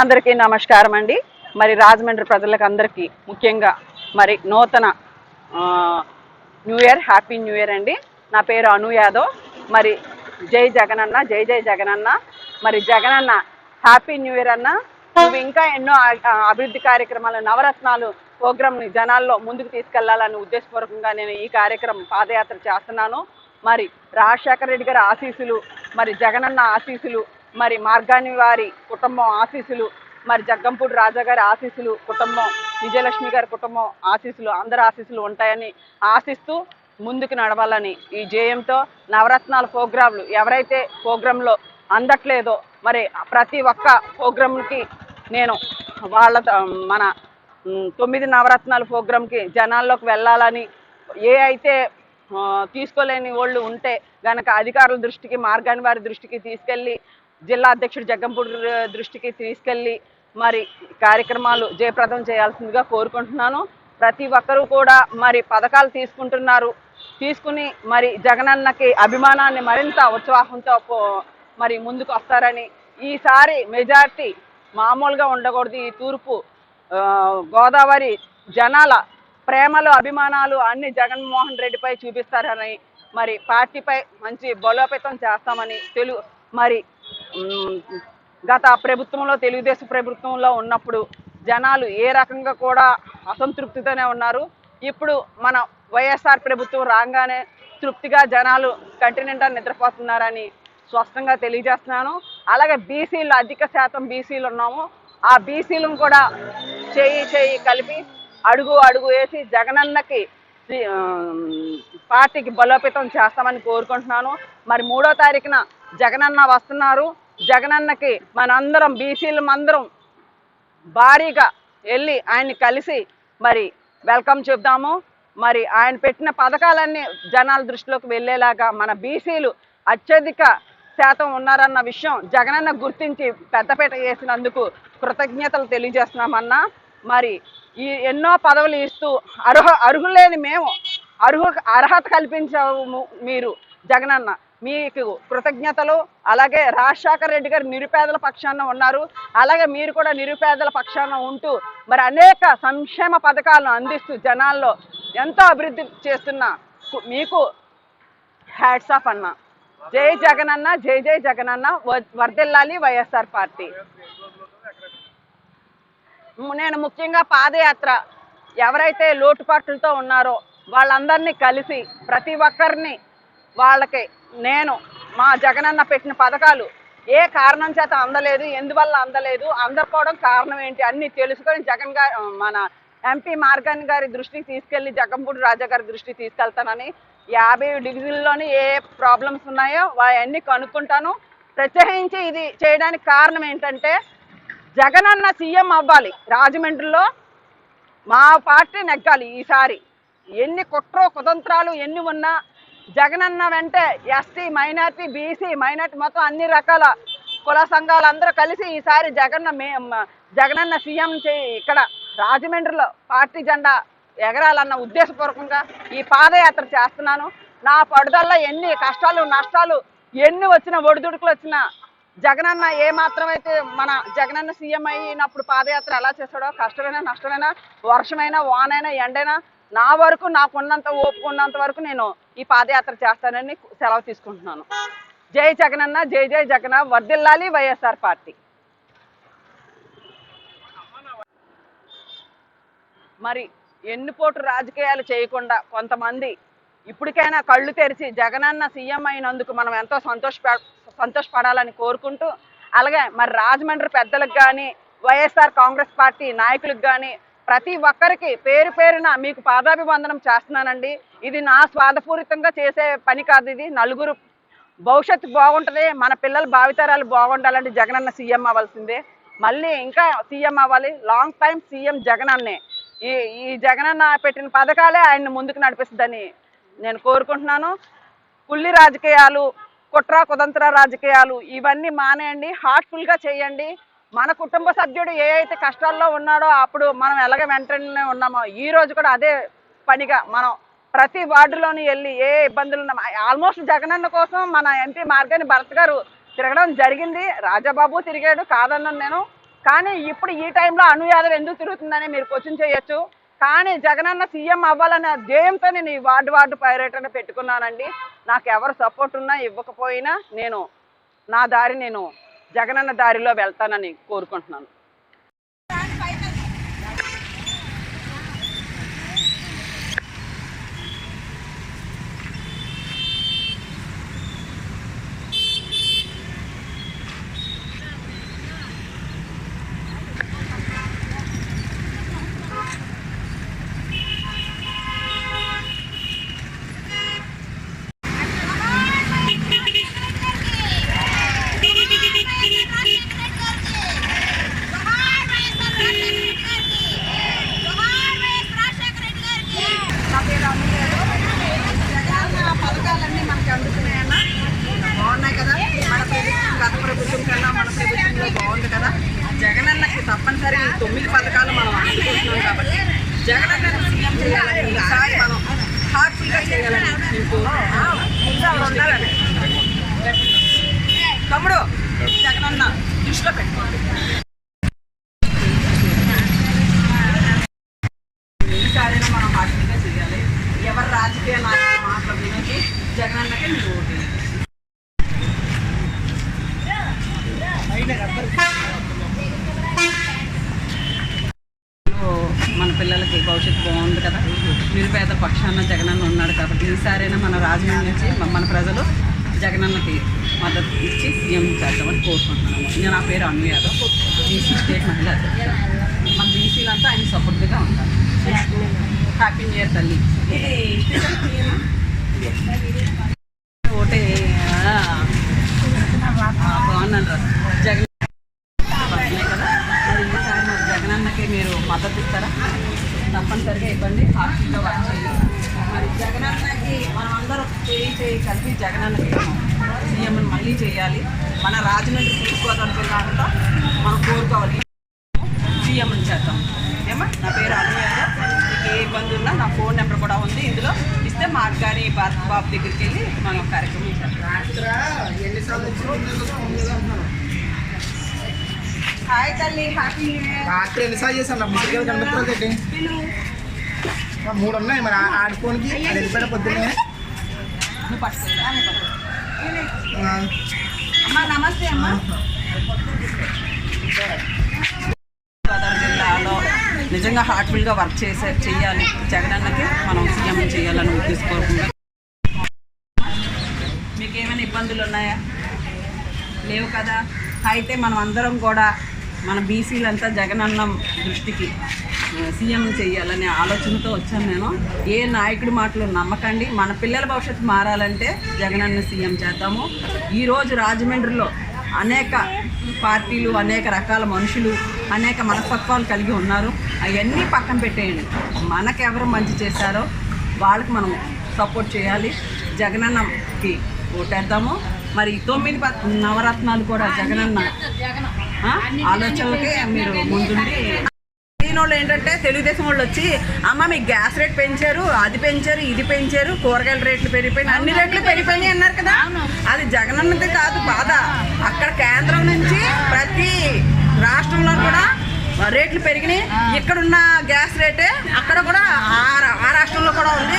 అందరికీ నమస్కారం అండి. మరి రాజమండ్రి ప్రజలకు అందరికీ ముఖ్యంగా మరి నూతన ఆ, new year happy new year అండి. నా పేరు అను యాదవ్. మరి జై జగనన్న జై జై జగనన్న. మరి జగనన్న హ్యాపీ న్యూ ఇయర్ అన్న. నువ్వు ఇంకా ఎన్నో అభివృద్ధి కార్యక్రమాలు నవరత్నాలు ప్రోగ్రామ్ని జనాల్లో ముందుకు తీసుకెళ్ళాలని ఉద్దేశపూర్వకంగా నేను ఈ కార్యక్రమం పాదయాత్ర చేస్తున్నాను. మరి రాజశేఖర రెడ్డి గారి ఆశీస్సులు మరి జగనన్న ఆశీస్సులు మరి మార్గాని వారి కుటుంబం ఆశీస్సులు మరి జగ్గంపూడి రాజా గారి ఆశీస్సులు కుటుంబం విజయలక్ష్మి గారి కుటుంబం ఆశీస్సులు అందరి ఆశీస్సులు ఉంటాయని ఆశిస్తూ ముందుకు నడవాలని ఈ జయంతో నవరత్నాల ప్రోగ్రాంలు ఎవరైతే ప్రోగ్రాంలో అందట్లేదో మరి ప్రతి ఒక్క ప్రోగ్రాంకి నేను వాళ్ళ మన తొమ్మిది నవరత్నాల ప్రోగ్రాంకి జనాల్లోకి వెళ్ళాలని ఏ అయితే తీసుకోలేని వాళ్ళు ఉంటే గనక అధికారుల దృష్టికి మార్గాని వారి దృష్టికి తీసుకెళ్ళి జిల్లా అధ్యక్షుడు జగ్గంపూడి దృష్టికి తీసుకెళ్ళి మరి కార్యక్రమాలు జయప్రదం చేయాల్సిందిగా కోరుకుంటున్నాను. ప్రతి ఒక్కరూ కూడా మరి పథకాలు తీసుకుంటున్నారు. తీసుకుని మరి జగనన్నకి అభిమానాన్ని మరింత ఉత్సాహంతో మరి ముందుకు వస్తారని ఈసారి మెజార్టీ మామూలుగా ఉండకూడదు. ఈ తూర్పు గోదావరి జనాల ప్రేమలు అభిమానాలు అన్ని జగన్మోహన్ రెడ్డిపై చూపిస్తారని మరి పార్టీపై మంచి బలోపేతం చేస్తామని తెలుగు మరి గత ప్రభుత్వంలో తెలుగుదేశం ప్రభుత్వంలో ఉన్నప్పుడు జనాలు ఏ రకంగా కూడా అసంతృప్తితోనే ఉన్నారు. ఇప్పుడు మన వైఎస్ఆర్ ప్రభుత్వం రాగానే తృప్తిగా జనాలు కంటి నిద్రపోతున్నారని స్పష్టంగా తెలియజేస్తున్నాను. అలాగే బీసీలు అధిక శాతం బీసీలు ఉన్నాము. ఆ బీసీలను కూడా చేయి చేయి కలిపి అడుగు అడుగు వేసి జగనన్నకి పార్టీకి బలోపేతం చేస్తామని కోరుకుంటున్నాను. మరి మూడో తారీఖున జగనన్న వస్తున్నారు. జగనన్నకి మనందరం బీసీలు అందరం భారీగా వెళ్ళి ఆయన్ని కలిసి మరి వెల్కమ్ చెప్దాము మరి ఆయన పెట్టిన పథకాలన్నీ జనాల దృష్టిలోకి వెళ్ళేలాగా మన బీసీలు అత్యధిక శాతం ఉన్నారన్న విషయం జగనన్న గుర్తించి పెద్దపేట చేసినందుకు కృతజ్ఞతలు తెలియజేస్తున్నామన్నా. మరి ఈ ఎన్నో పదవులు ఇస్తూ అర్హ అర్హులేని మేము అర్హు అర్హత కల్పించాము మీరు జగనన్న. మీకు కృతజ్ఞతలు. అలాగే రాజశేఖర రెడ్డి గారు నిరుపేదల పక్షాన ఉన్నారు. అలాగే మీరు కూడా నిరుపేదల పక్షాన ఉంటూ మరి అనేక సంక్షేమ పథకాలను అందిస్తూ జనాల్లో ఎంతో అభివృద్ధి చేస్తున్న మీకు హ్యాట్స్ ఆఫ్ అన్న. జై జగనన్న జై జై జగనన్న అన్న వర్ధిల్లాలి వైఎస్ఆర్ పార్టీ. నేను ముఖ్యంగా పాదయాత్ర ఎవరైతే లోటుపాట్లతో ఉన్నారో వాళ్ళందరినీ కలిసి ప్రతి ఒక్కరిని వాళ్ళకి నేను మా జగనన్న పెట్టిన పథకాలు ఏ కారణం చేత అందలేదు ఎందువల్ల అందలేదు అందకపోవడం కారణం ఏంటి అన్ని తెలుసుకొని జగన్ గారు మన ఎంపీ మార్గాన్ గారి దృష్టికి తీసుకెళ్ళి జగంపూడి రాజా గారి దృష్టికి తీసుకెళ్తానని యాభై డిగ్రీల్లోని ఏ ప్రాబ్లమ్స్ ఉన్నాయో అవన్నీ కనుక్కుంటాను. ప్రత్యేకించి ఇది చేయడానికి కారణం ఏంటంటే జగనన్న సీఎం అవ్వాలి రాజమండ్రిలో మా పార్టీ నెగ్గాలి ఈసారి. ఎన్ని కుట్ర కుతంత్రాలు ఎన్ని ఉన్నా జగనన్న వెంటే ఎస్టీ మైనార్టీ బీసీ మైనార్టీ మొత్తం అన్ని రకాల కుల సంఘాలు అందరూ కలిసి ఈసారి జగన్న మే జగనన్న సీఎం చేయి ఇక్కడ రాజమండ్రిలో పార్టీ జెండా ఎగరాలన్న ఉద్దేశపూర్వకంగా ఈ పాదయాత్ర చేస్తున్నాను. నా పడుదల్లో ఎన్ని కష్టాలు నష్టాలు ఎన్ని వచ్చిన ఒడిదుడుకులు వచ్చినా జగనన్న ఏ మాత్రమైతే మన జగనన్న సీఎం అయినప్పుడు పాదయాత్ర ఎలా చేస్తాడో కష్టమైనా నష్టమైనా వర్షమైనా వానైనా ఎండైనా నా వరకు నాకున్నంత ఓపుకున్నంత వరకు నేను ఈ పాదయాత్ర చేస్తానని సెలవు తీసుకుంటున్నాను. జై జగనన్న జై జై జగన వర్ధిల్లాలి వైఎస్ఆర్ పార్టీ. మరి ఎన్నిపోటు రాజకీయాలు చేయకుండా కొంతమంది ఇప్పటికైనా కళ్ళు తెరిచి జగనన్న సీఎం అయినందుకు మనం ఎంతో సంతోష సంతోషపడాలని కోరుకుంటూ అలాగే మరి రాజమండ్రి పెద్దలకు కానీ వైఎస్ఆర్ కాంగ్రెస్ పార్టీ నాయకులకు కానీ ప్రతి ఒక్కరికి పేరు పేరున మీకు పాదాభివందనం చేస్తున్నానండి. ఇది నా స్వాదపూరితంగా చేసే పని కాదు ఇది. నలుగురు భవిష్యత్తు బాగుంటుంది మన పిల్లల భావితరాలు బాగుండాలంటే జగనన్న సీఎం అవ్వాల్సిందే. మళ్ళీ ఇంకా సీఎం అవ్వాలి. లాంగ్ టైం సీఎం జగన్ అన్నే ఈ ఈ జగనన్న పెట్టిన పథకాలే ఆయన్ని ముందుకు నడిపిస్తుందని నేను కోరుకుంటున్నాను. కుళ్ళి రాజకీయాలు కుట్ర కుతంత్ర రాజకీయాలు ఇవన్నీ మానేయండి. హార్ట్ఫుల్గా చేయండి. మన కుటుంబ సభ్యుడు ఏ అయితే కష్టాల్లో ఉన్నాడో అప్పుడు మనం ఎలాగ వెంటనే ఉన్నామో ఈ రోజు కూడా అదే పనిగా మనం ప్రతి వార్డులోని వెళ్ళి ఏ ఇబ్బందులు ఉన్నాం ఆల్మోస్ట్ జగనన్న కోసం మన ఎంపీ మార్గని భరత్ గారు తిరగడం జరిగింది. రాజాబాబు తిరిగాడు కాదన్నాను నేను. కానీ ఇప్పుడు ఈ టైంలో అను ఎందుకు తిరుగుతుందని మీరు క్వశ్చన్ చేయొచ్చు. కానీ జగనన్న సీఎం అవ్వాలనే ధ్యేయంతో నేను ఈ వార్డు వార్డు పర్యటన పెట్టుకున్నానండి. నాకు ఎవరు సపోర్ట్ ఉన్నా ఇవ్వకపోయినా నేను నా దారి నేను జగనన్న దారిలో వెళ్తానని కోరుకుంటున్నాను. పథకాలన్నీ మనకి అందుతున్నాయన్నా. బాగున్నాయి కదా? మన ప్రభుత్వం గత ప్రభుత్వం కన్నా మన ప్రభుత్వంలో బాగుంది కదా? జగనన్నకి తప్పనిసరిగా ఈ తొమ్మిది పథకాలు మనం అందుకుంటున్నాం కాబట్టి జగనన్న సీఎం చేయాలని ఈసారి మనం హార్ట్ఫుల్గా చేయాలని ఉండాలని తమ్ముడు జగనన్న దృష్టిలో పెట్టుకోండి ఈసారైనా మనం హార్ట్ఫుల్గా చేయాలి ఎవరు రాజకీయ నాయకుల మాటలు వినకి జగనన్నకే మీరు ఓటు వేయండి. మన పిల్లలకి భవిష్యత్తు బాగుంది కదా. నిరుపేద పక్షాన జగనన్న ఉన్నాడు కాబట్టి ఈసారైనా మన రాజమండ్రి నుంచి మన ప్రజలు జగనన్నకి మద్దతు ఇచ్చి సీఎం చేద్దామని కోరుకుంటున్నాము. నేను నా పేరు అన్ను యాదవ్. బీసీ స్టేట్ మహిళ మన బీసీలంతా ఆయన సపోర్ట్గా ఉంటారు. హ్యాపీ న్యూ ఇయర్ తల్లి ఓటే ఆ. ఆ, బాగున్నాను రా జగన్ పడుతున్నాయి కదా మరి ఈసారి మరి జగనన్నకి మీరు మద్దతు ఇస్తారా వర్క్ చేయాలి మరి జగనన్నకి మనం అందరం చేయి చేయి కలిపి జగనన్నకి సీఎం మళ్ళీ చేయాలి మన రాజమండ్రి జిల్లా అంతా మనం కోరుకోవాలి సీఎం చేద్దాం ఏమా నా పేరు అనుయాద మీకు ఏ ఇబ్బంది ఉన్నా నా ఫోన్ నెంబర్ కూడా ఉంది ఇందులో ఇస్తే మాకు కానీ భారత్ బాబు దగ్గరికి వెళ్ళి మనం కార్యక్రమం చేద్దాం హాయ్ తల్లి హ్యాపీ న్యూ ఇయర్ ఎన్నిసార్లు చేశాను మూడు ఉన్నాయి. మరి ఆడుకోనికి అది వెళ్ళిపోయిన పొద్దున్నే. నువ్వు అమ్మా నమస్తే అమ్మా. జిల్లాలో నిజంగా హార్ట్ఫుల్గా వర్క్ చేసే చేయాలి జగనన్నకి మనం సీఎం చేయాలని ఉద్దేశపూర్వకంగా మీకు ఏమైనా ఇబ్బందులు ఉన్నాయా? లేవు కదా? అయితే మనం అందరం కూడా మన బీసీలంతా జగనన్న దృష్టికి సీఎం చేయాలనే ఆలోచనతో వచ్చాను నేను. ఏ నాయకుడి మాటలు నమ్మకండి మన పిల్లల భవిష్యత్తు మారాలంటే జగనన్న సీఎం చేద్దాము. ఈరోజు రాజమండ్రిలో అనేక పార్టీలు అనేక రకాల మనుషులు అనేక మనస్తత్వాలు కలిగి ఉన్నారు. అవన్నీ పక్కన పెట్టేయండి. మనకెవరు మంచి చేశారో వాళ్ళకి మనం సపోర్ట్ చేయాలి. జగనన్నకి ఓటేద్దాము. మరి తొమ్మిది ప- నవరత్నాలు కూడా జగనన్న ఆలోచనలకే మీరు ముందుండి. వాళ్ళు ఏంటంటే తెలుగుదేశం వాళ్ళు వచ్చి అమ్మ మీకు గ్యాస్ రేట్ పెంచారు అది పెంచారు ఇది పెంచారు కూరగాయల రేట్లు పెరిగిపోయినాయి అన్ని రేట్లు పెరిగిపోయినాయి. అన్నారు కదా. అది జగనన్నది కాదు బాధ. అక్కడ కేంద్రం నుంచి ప్రతి రాష్ట్రంలో కూడా రేట్లు పెరిగినాయి. ఇక్కడున్న గ్యాస్ రేటే అక్కడ కూడా ఆ రాష్ట్రంలో కూడా ఉంది.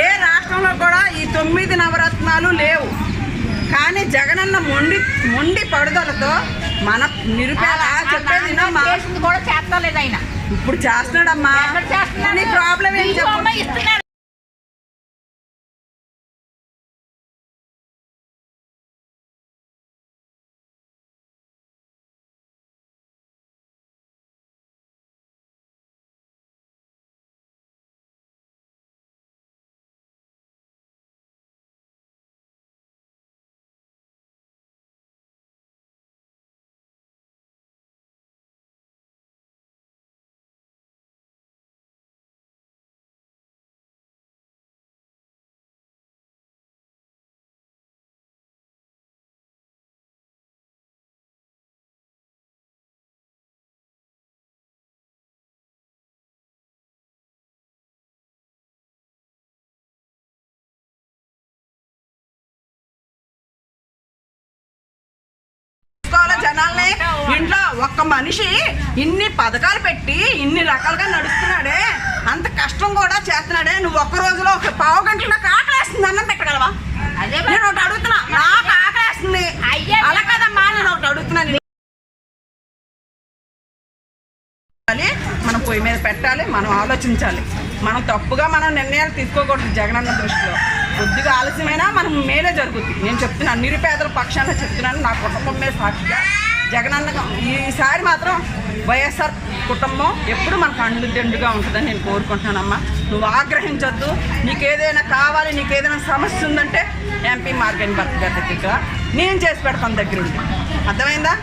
ఏ రాష్ట్రంలో కూడా ఈ తొమ్మిది నవరత్నాలు లేవు. కానీ జగనన్న మొండి మొండి పడుదలతో మన నిరుపేద కూడా చేస్తలేదు ఆయన. ఇప్పుడు చేస్తున్నాడమ్మా? నీ ప్రాబ్లం ఏం ఇస్తున్నాడు. జనాల్ని ఇంట్లో ఒక్క మనిషి ఇన్ని పథకాలు పెట్టి ఇన్ని రకాలుగా నడుస్తున్నాడే. అంత కష్టం కూడా చేస్తున్నాడే. నువ్వు ఒక్క రోజులో ఒక పావు గంటలో నాకు ఆకలేస్తుంది. అన్నం పెట్టగలవా? నేను ఒకటి అడుగుతున్నా. నాకు ఆకలేస్తుంది. అయ్యా. అలా కదమ్మా నేను ఒకటి అడుగుతున్నాను పెట్టాలి, మనం పొయ్యి మీద పెట్టాలి. మనం ఆలోచించాలి. మనం తప్పుగా మనం నిర్ణయాలు తీసుకోకూడదు జగనన్న దృష్టిలో. కొద్దిగా ఆలస్యమైనా మనం మేలే జరుగుతుంది నేను చెప్తున్నాను నిరుపేదల పక్షాన చెప్తున్నాను. నా కుటుంబం మీద సాక్షిగా జగనన్న ఈసారి మాత్రం వైఎస్ఆర్ కుటుంబం ఎప్పుడు మనకు అండు దండుగా ఉంటుందని నేను కోరుకుంటున్నానమ్మా. నువ్వు ఆగ్రహించొద్దు. నీకు ఏదైనా కావాలి నీకు ఏదైనా సమస్య ఉందంటే ఎంపీ మార్గన్ భర్త గారి దగ్గర నేను చేసి పెడతాను దగ్గరుండి అర్థమైందా?